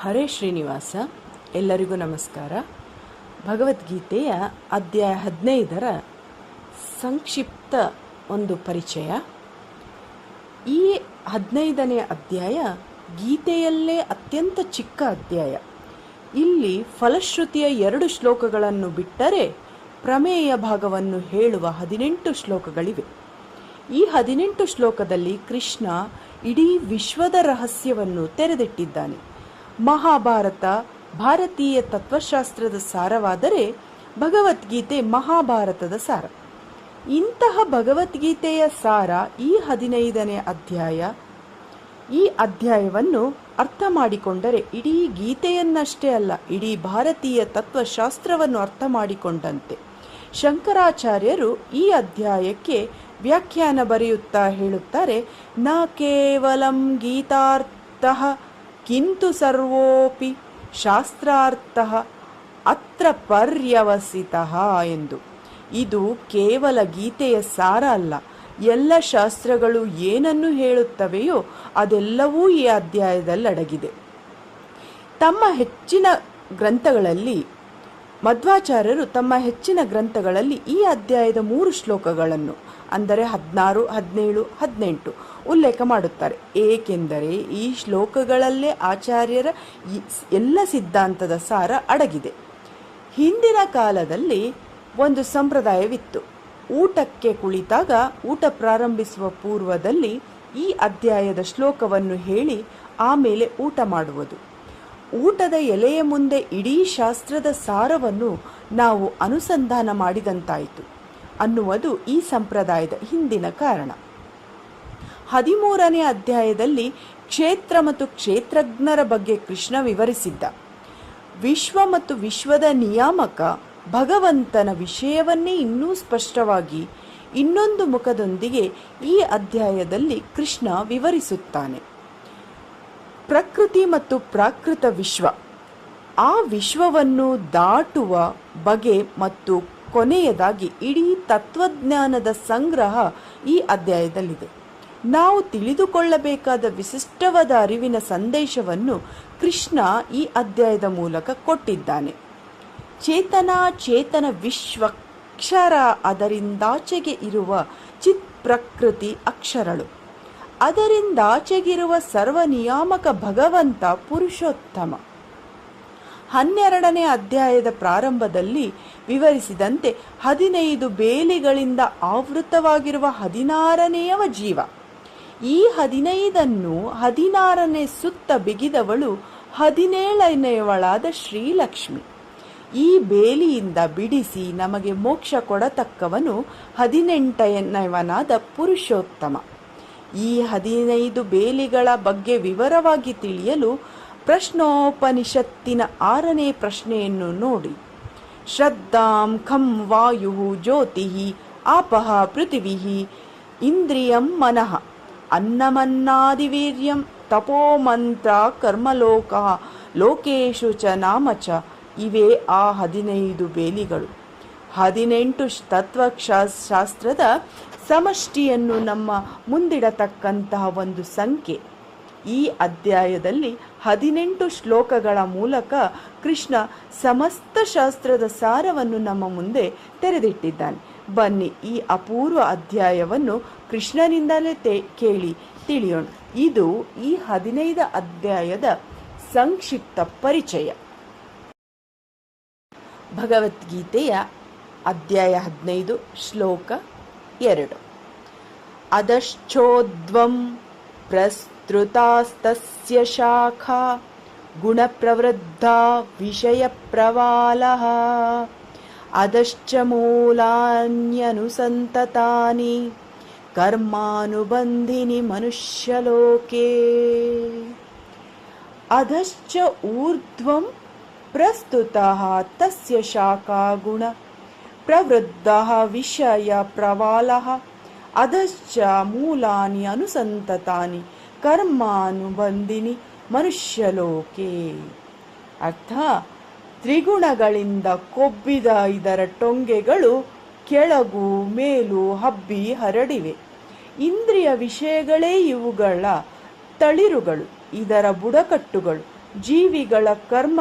ಹರೇ ಶ್ರೀನಿವಾಸ, ಎಲ್ಲರಿಗೂ ನಮಸ್ಕಾರ. ಭಗವದ್ಗೀತೆಯ ಅಧ್ಯಾಯ ಹದಿನೈದರ ಸಂಕ್ಷಿಪ್ತ ಒಂದು ಪರಿಚಯ. ಈ ಹದಿನೈದನೇ ಅಧ್ಯಾಯ ಗೀತೆಯಲ್ಲೇ ಅತ್ಯಂತ ಚಿಕ್ಕ ಅಧ್ಯಾಯ. ಇಲ್ಲಿ ಫಲಶ್ರುತಿಯ ಎರಡು ಶ್ಲೋಕಗಳನ್ನು ಬಿಟ್ಟರೆ ಪ್ರಮೇಯ ಭಾಗವನ್ನು ಹೇಳುವ ಹದಿನೆಂಟು ಶ್ಲೋಕಗಳಿವೆ. ಈ ಹದಿನೆಂಟು ಶ್ಲೋಕದಲ್ಲಿ ಕೃಷ್ಣ ಇಡೀ ವಿಶ್ವದ ರಹಸ್ಯವನ್ನು ತೆರೆದಿಟ್ಟಿದ್ದಾನೆ. ಮಹಾಭಾರತ ಭಾರತೀಯ ತತ್ವಶಾಸ್ತ್ರದ ಸಾರವಾದರೆ ಭಗವದ್ಗೀತೆ ಮಹಾಭಾರತದ ಸಾರ. ಇಂತಹ ಭಗವದ್ಗೀತೆಯ ಸಾರ ಈ ಹದಿನೈದನೇ ಅಧ್ಯಾಯ. ಈ ಅಧ್ಯಾಯವನ್ನು ಅರ್ಥ ಮಾಡಿಕೊಂಡರೆ ಇಡೀ ಗೀತೆಯನ್ನಷ್ಟೇ ಅಲ್ಲ, ಇಡೀ ಭಾರತೀಯ ತತ್ವಶಾಸ್ತ್ರವನ್ನು ಅರ್ಥ ಮಾಡಿಕೊಂಡಂತೆ. ಶಂಕರಾಚಾರ್ಯರು ಈ ಅಧ್ಯಾಯಕ್ಕೆ ವ್ಯಾಖ್ಯಾನ ಬರೆಯುತ್ತಾ ಹೇಳುತ್ತಾರೆ, ನ ಕೇವಲಂ ಗೀತಾರ್ಥ ಕಿಂತು ಸರ್ವೋಪಿ ಶಾಸ್ತ್ರಾರ್ಥ ಅತ್ರ ಪರ್ಯವಸಿತ ಎಂದು. ಇದು ಕೇವಲ ಗೀತೆಯ ಸಾರ ಅಲ್ಲ. ಎಲ್ಲ ಶಾಸ್ತ್ರಗಳು ಏನನ್ನು ಹೇಳುತ್ತವೆಯೋ ಅದೆಲ್ಲವೂ ಈ ಅಧ್ಯಾಯದಲ್ಲಿ ಅಡಗಿದೆ ತಮ್ಮ ಹೆಚ್ಚಿನ ಗ್ರಂಥಗಳಲ್ಲಿ ಮಧ್ವಾಚಾರ್ಯರು ತಮ್ಮ ಹೆಚ್ಚಿನ ಗ್ರಂಥಗಳಲ್ಲಿ ಈ ಅಧ್ಯಾಯದ ಮೂರು ಶ್ಲೋಕಗಳನ್ನು, ಅಂದರೆ ಹದಿನಾರು, ಹದಿನೇಳು, ಹದಿನೆಂಟು, ಉಲ್ಲೇಖ ಮಾಡುತ್ತಾರೆ. ಏಕೆಂದರೆ ಈ ಶ್ಲೋಕಗಳಲ್ಲೇ ಆಚಾರ್ಯರ ಎಲ್ಲ ಸಿದ್ಧಾಂತದ ಸಾರ ಅಡಗಿದೆ. ಹಿಂದಿನ ಕಾಲದಲ್ಲಿ ಒಂದು ಸಂಪ್ರದಾಯವಿತ್ತು. ಊಟಕ್ಕೆ ಕುಳಿತಾಗ ಊಟ ಪ್ರಾರಂಭಿಸುವ ಪೂರ್ವದಲ್ಲಿ ಈ ಅಧ್ಯಾಯದ ಶ್ಲೋಕವನ್ನು ಹೇಳಿ ಆಮೇಲೆ ಊಟ ಮಾಡುವುದು. ಊಟದ ಎಲೆಯ ಮುಂದೆ ಇಡೀ ಶಾಸ್ತ್ರದ ಸಾರವನ್ನು ನಾವು ಅನುಸಂಧಾನ ಮಾಡಿದಂತಾಯಿತು. ಅನ್ನುವುದು ಈ ಸಂಪ್ರದಾಯದ ಹಿಂದಿನ ಕಾರಣ. ಹದಿಮೂರನೇ ಅಧ್ಯಾಯದಲ್ಲಿ ಕ್ಷೇತ್ರ ಮತ್ತು ಕ್ಷೇತ್ರಜ್ಞರ ಬಗ್ಗೆ ಕೃಷ್ಣ ವಿವರಿಸಿದ್ದ. ವಿಶ್ವ ಮತ್ತು ವಿಶ್ವದ ನಿಯಾಮಕ ಭಗವಂತನ ವಿಷಯವನ್ನೇ ಇನ್ನೂ ಸ್ಪಷ್ಟವಾಗಿ ಇನ್ನೊಂದು ಮುಖದೊಂದಿಗೆ ಈ ಅಧ್ಯಾಯದಲ್ಲಿ ಕೃಷ್ಣ ವಿವರಿಸುತ್ತಾನೆ. ಪ್ರಕೃತಿ ಮತ್ತು ಪ್ರಾಕೃತ ವಿಶ್ವ. ಆ ವಿಶ್ವವನ್ನು ದಾಟುವ ಬಗೆ ಮತ್ತು ಕೊನೆಯದಾಗಿ ಇಡೀ ತತ್ವಜ್ಞಾನದ ಸಂಗ್ರಹ ಈ ಅಧ್ಯಾಯದಲ್ಲಿದೆ. ನಾವು ತಿಳಿದುಕೊಳ್ಳಬೇಕಾದ ವಿಶಿಷ್ಟವಾದ ಅರಿವಿನ ಸಂದೇಶವನ್ನು ಕೃಷ್ಣ ಈ ಅಧ್ಯಾಯದ ಮೂಲಕ ಕೊಟ್ಟಿದ್ದಾನೆ. ಚೇತನ ಚೇತನ ವಿಶ್ವಕ್ಷರ ಅದರಿಂದಾಚೆಗೆ ಇರುವ ಚಿತ್ ಪ್ರಕೃತಿ ಅಕ್ಷರಳು. ಅದರಿಂದಾಚೆಗಿರುವ ಸರ್ವ ನಿಯಾಮಕ ಭಗವಂತ ಪುರುಷೋತ್ತಮ. ಹನ್ನೆರಡನೇ ಅಧ್ಯಾಯದ ಪ್ರಾರಂಭದಲ್ಲಿ ವಿವರಿಸಿದಂತೆ ಹದಿನೈದು ಬೇಲಿಗಳಿಂದ ಆವೃತವಾಗಿರುವ ಹದಿನಾರನೆಯವ ಜೀವ. ಈ ಹದಿನೈದನ್ನು ಹದಿನಾರನೇ ಸುತ್ತ ಬಿಗಿದವಳು ಹದಿನೇಳನೆಯವಳಾದ ಶ್ರೀಲಕ್ಷ್ಮಿ. ಈ ಬೇಲಿಯಿಂದ ಬಿಡಿಸಿ ನಮಗೆ ಮೋಕ್ಷ ಕೊಡತಕ್ಕವನು ಹದಿನೆಂಟನೆಯವನಾದ ಪುರುಷೋತ್ತಮ. ಈ ಹದಿನೈದು ಬೇಲಿಗಳ ಬಗ್ಗೆ ವಿವರವಾಗಿ ತಿಳಿಯಲು ಪ್ರಶ್ನೋಪನಿಷತ್ತಿನ ಆರನೇ ಪ್ರಶ್ನೆಯನ್ನು ನೋಡಿ. ಶ್ರದ್ಧಾಂ ಖಂ ವಾಯು ಜ್ಯೋತಿ ಆಪಹ ಪೃಥಿವಿ ಇಂದ್ರಿಯಂ ಮನಃ ಅನ್ನಮನ್ನಾದಿವೀರ್ಯಂ ತಪೋಮಂತ್ರ ಕರ್ಮಲೋಕ ಲೋಕೇಶು ಚ ನಾಮ ಚ. ಇವೇ ಆ ಹದಿನೈದು ಬೇಲಿಗಳು. ಹದಿನೆಂಟು ತತ್ವಶಾಸ್ತ್ರದ ಸಮಷ್ಟಿಯನ್ನು ನಮ್ಮ ಮುಂದಿಡತಕ್ಕಂತಹ ಒಂದು ಸಂಖ್ಯೆ. ಈ ಅಧ್ಯಾಯದಲ್ಲಿ ಹದಿನೆಂಟು ಶ್ಲೋಕಗಳ ಮೂಲಕ ಕೃಷ್ಣ ಸಮಸ್ತ ಶಾಸ್ತ್ರದ ಸಾರವನ್ನು ನಮ್ಮ ಮುಂದೆ ತೆರೆದಿಟ್ಟಿದ್ದಾನೆ. ಬನ್ನಿ ಈ ಅಪೂರ್ವ ಅಧ್ಯಾಯವನ್ನು ಕೃಷ್ಣನಿಂದಲೇ ಕೇಳಿ ತಿಳಿಯೋಣ. ಇದು ಈ ಹದಿನೈದು ಅಧ್ಯಾಯದ ಸಂಕ್ಷಿಪ್ತ ಪರಿಚಯ. ಭಗವದ್ಗೀತೆಯ ಅಧ್ಯಾಯ ಹದಿನೈದು, ಶ್ಲೋಕ ಎರಡು. ಅದಶ್ಚೋದ್ವಂ ಪ್ರಸ್ತುತಾಸ್ತಸ್ಯ ಶಾಖಾ ಗುಣಪ್ರವೃದ್ಧಾ ವಿಷಯಪ್ರವಾಲः. ಅದಶ್ಚ ಮೂಲಾನ್ಯನುಸಂತತಾನಿ ಕರ್ಮಾನುಬಂಧಿನಿ ಮನುಷ್ಯಲೋಕೆ. ಅಧಶ್ಚ ಊರ್ಧ್ವಂ ಪ್ರಸ್ತುತಃ ತಸ್ಯ ಶಾಖಾ ಗುಣ ಪ್ರವೃದ್ಧಃ ವಿಷಯ ಪ್ರವಾಲಃ ಅಧಶ್ಚ ಮೂಲಾನಿ ಅನುಸಂತತಾನಿ ಕರ್ಮಾನುಬಂಧಿನಿ ಮನುಷ್ಯಲೋಕೆ. ಅರ್ಥ? ತ್ರಿಗುಣಗಳಿಂದ ಕೊಬ್ಬಿದ ಇದರ ಟೊಂಗೆಗಳು ಕೆಳಗು ಮೇಲು ಹಬ್ಬಿ ಹರಡಿವೆ. ಇಂದ್ರಿಯ ವಿಷಯಗಳೇ ಇವುಗಳ ತಳಿರುಗಳು, ಇದರ ಬುಡಕಟ್ಟುಗಳು, ಜೀವಿಗಳ ಕರ್ಮ